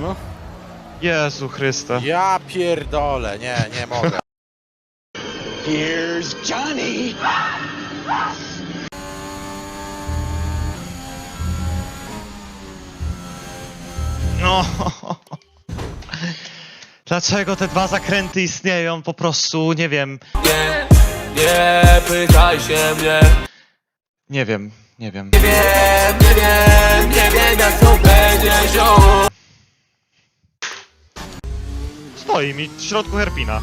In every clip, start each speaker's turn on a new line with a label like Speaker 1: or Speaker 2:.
Speaker 1: No.
Speaker 2: Jezu Chryste.
Speaker 3: Ja pierdolę, nie, nie mogę.
Speaker 4: Here's Johnny.
Speaker 2: No. Dlaczego te dwa zakręty istnieją? Po prostu nie wiem.
Speaker 5: Nie, nie pytaj się mnie
Speaker 2: Nie wiem, nie wiem.
Speaker 5: Nie wiem, nie wiem, nie wiem jak to będzie ziół
Speaker 2: Stoi mi w środku herpina.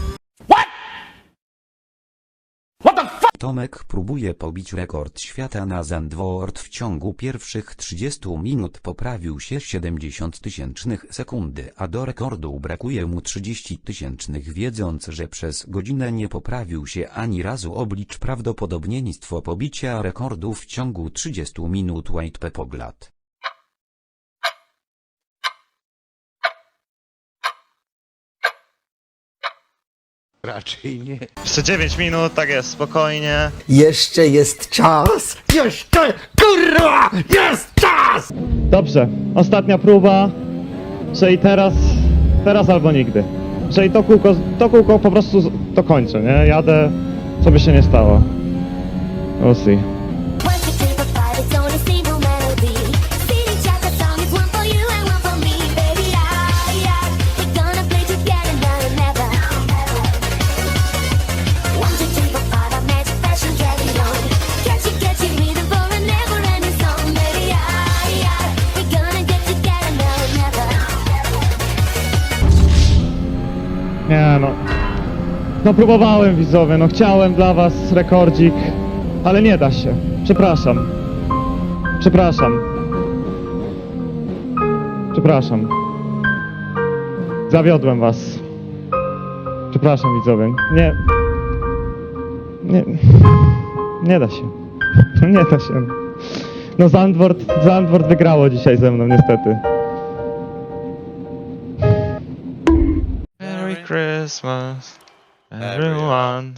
Speaker 6: Tomek próbuje pobić rekord świata na Zandvoort w ciągu pierwszych 30 minut poprawił się 70 tysięcznych sekundy, a do rekordu brakuje mu 30 tysięcznych wiedząc, że przez godzinę nie poprawił się ani razu oblicz prawdopodobieństwo pobicia rekordu w ciągu 30 minut White Pepoglat.
Speaker 3: Raczej nie.
Speaker 2: Jeszcze 9 minut, tak jest, spokojnie.
Speaker 7: Jeszcze jest czas! Jeszcze, kurwa, jest czas!
Speaker 2: Dobrze, ostatnia próba. Czyli teraz, teraz albo nigdy. Czyli to kółko, to kółko po prostu to kończę, nie? Jadę, co by się nie stało. We'll see. Nie no. No próbowałem widzowie, no chciałem dla was rekordzik, ale nie da się. Przepraszam. Przepraszam. Przepraszam. Zawiodłem was. Przepraszam widzowie. Nie. Nie. Nie da się. Nie da się. No Zandvoort, Zandvoort wygrało dzisiaj ze mną niestety. Christmas, everyone,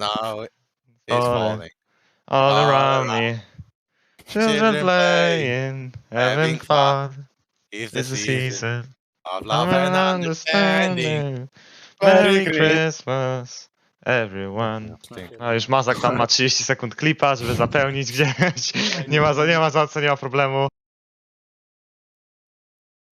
Speaker 3: Now it's morning.
Speaker 2: all
Speaker 3: All
Speaker 2: around
Speaker 3: around.
Speaker 2: me. Children
Speaker 3: Children
Speaker 2: playing, having fun.
Speaker 3: It's the season of love and understanding. Merry.
Speaker 2: Christmas, everyone. No już Mazak tam ma 30 sekund klipa, żeby zapełnić gdzieś. Nie ma za, nie ma za co, nie ma problemu.